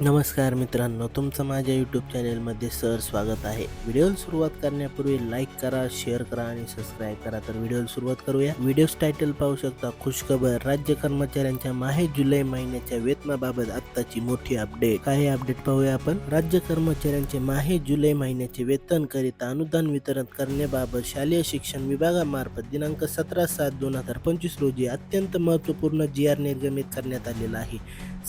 नमस्कार मित्रांनो तुमचं माझ्या यूट्यूब चॅनेलमध्ये सर स्वागत आहे. व्हिडिओला सुरुवात करण्यापूर्वी लाईक करा शेअर करा आणि सबस्क्राईब करा. तर व्हिडिओला सुरुवात करूया. व्हिडिओज टायटल पाहू शकता खुशखबर. राज्य कर्मचाऱ्यांच्या माहे जुलै महिन्याच्या वेतनाबाबत आत्ताची मोठी अपडेट काय अपडेट पाहूया आपण? राज्य कर्मचाऱ्यांचे माहे जुलै महिन्याचे वेतन करिता अनुदान वितरण करण्याबाबत शालेय शिक्षण विभागामार्फत दिनांक सतरा सात दोन हजार पंचवीस रोजी अत्यंत महत्त्वपूर्ण जी आर निर्गमित करण्यात आलेला आहे.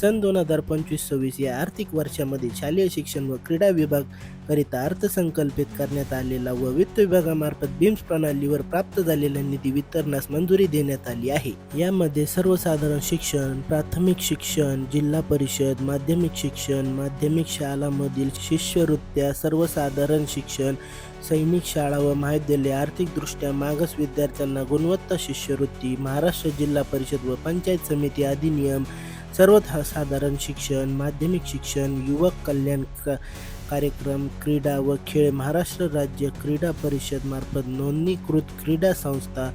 सन दोन हजार पंचवीस सव्वीस या आर्थिक वर्षामध्ये शालेय शिक्षण व क्रीडा विभाग करिता अर्थसंकल्पित करण्यात आलेला व वित्त विभागामार्फत बीम्स प्रणालीवर प्राप्त झालेल्या निधी वितरणास मंजुरी देण्यात आली आहे. यामध्ये सर्वसाधारण शिक्षण प्राथमिक शिक्षण जिल्हा परिषद माध्यमिक शिक्षण माध्यमिक शाळांमधील शिष्यवृत्त्या सर्वसाधारण शिक्षण सैनिक शाळा व महाविद्यालय आर्थिकदृष्ट्या मागास विद्यार्थ्यांना गुणवत्ता शिष्यवृत्ती महाराष्ट्र जिल्हा परिषद व पंचायत समिती अधिनियम सर्वसाधारण शिक्षण माध्यमिक शिक्षण युवक कल्याण कार्यक्रम क्रीडा व खेळ महाराष्ट्र राज्य क्रीडा परिषद मार्फत नोंदणीकृत क्रीडा संस्था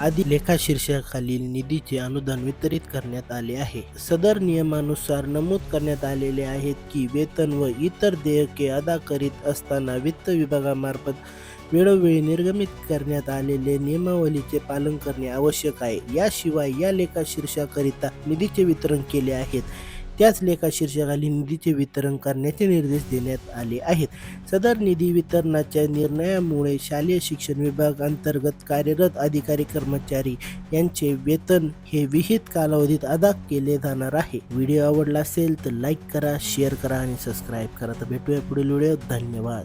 आदी लेखा शीर्षकाखालील निधीचे अनुदान वितरित करण्यात आले आहे. सदर नियमानुसार नमूद करण्यात आलेले आहेत की वेतन व इतर देयके अदा करीत असताना वित्त विभागामार्फत वेळोवेळी निर्गमित करण्यात आलेले नियमावलीचे पालन करणे आवश्यक आहे. याशिवाय या लेखा शीर्षाकरिता निधीचे वितरण केले आहेत. त्याच लेखा शीर्षकाली निधीचे वितरण करण्याचे निर्देश देण्यात आले आहेत. सदर निधी वितरणाच्या निर्णयामुळे शालेय शिक्षण विभाग अंतर्गत कार्यरत अधिकारी कर्मचारी यांचे वेतन हे विहित कालावधीत अदा केले जाणार आहे. व्हिडिओ आवडला असेल तर लाईक करा शेअर करा आणि सबस्क्राईब करा. तर भेटूया पुढील व्हिडिओ धन्यवाद.